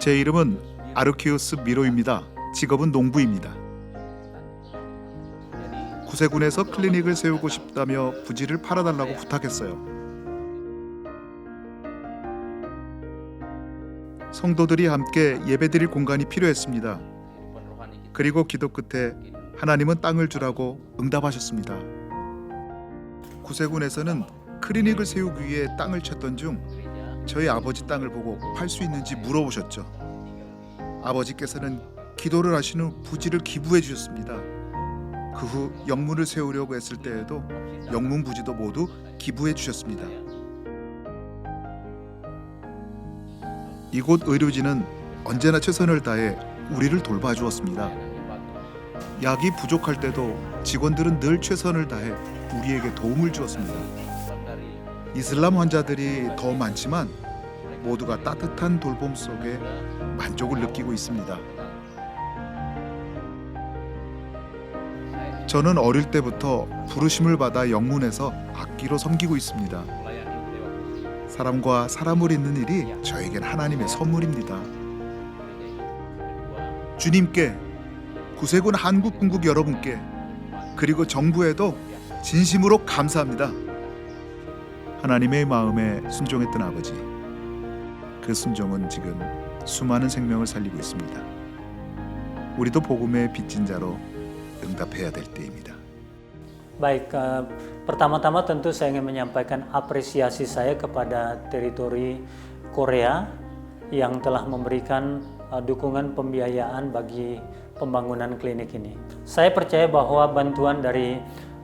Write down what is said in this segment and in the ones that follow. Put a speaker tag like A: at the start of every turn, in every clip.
A: 제 이름은 아르키우스 미로입니다. 직업은 농부입니다. 구세군에서 클리닉을 세우고 싶다며 부지를 팔아달라고 부탁했어요. 성도들이 함께 예배드릴 공간이 필요했습니다. 그리고 기도 끝에 하나님은 땅을 주라고 응답하셨습니다. 구세군에서는 클리닉을 세우기 위해 땅을 찾던 중 저희 아버지 땅을 보고 팔 수 있는지 물어보셨죠. 아버지께서는 기도를 하신 후 부지를 기부해 주셨습니다. 그 후 영문을 세우려고 했을 때에도 영문 부지도 모두 기부해 주셨습니다. 이곳 의료진은 언제나 최선을 다해 우리를 돌봐 주었습니다. 약이 부족할 때도 직원들은 늘 최선을 다해 우리에게 도움을 주었습니다. 이슬람 환자들이 더 많지만 모두가 따뜻한 돌봄 속에 만족을 느끼고 있습니다. 저는 어릴 때부터 부르심을 받아 영문에서 악기로 섬기고 있습니다. 사람과 사람을 잇는 일이 저에겐 하나님의 선물입니다. 주님께 구세군 한국군국 여러분께 그리고 정부에도 진심으로 감사합니다. 하나님의 마음에 순종했던 아버지. 그 순종은 지금 수많은 생명을 살리고 있습니다. 우리도 복음의 빚진 자로 응답해야 될 때입니다.
B: Baik, eh, pertama-tama tentu saya ingin menyampaikan apresiasi saya kepada teritori Korea yang telah memberikan eh, dukungan pembiayaan bagi pembangunan klinik ini. Saya percaya bahwa bantuan dari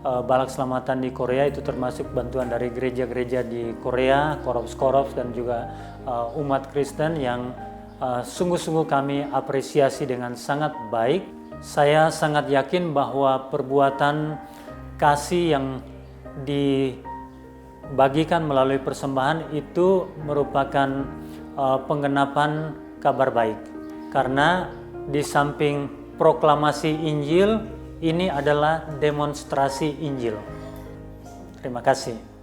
B: eh, Balak Selamatan di Korea itu termasuk bantuan dari gereja-gereja di Korea, korops-korops dan juga eh, umat Kristen yang sungguh-sungguh kami apresiasi dengan sangat baik. Saya sangat yakin bahwa perbuatan kasih yang dibagikan melalui persembahan itu merupakan uh, penggenapan kabar baik. Karena di samping proklamasi Injil, ini adalah demonstrasi Injil. Terima kasih.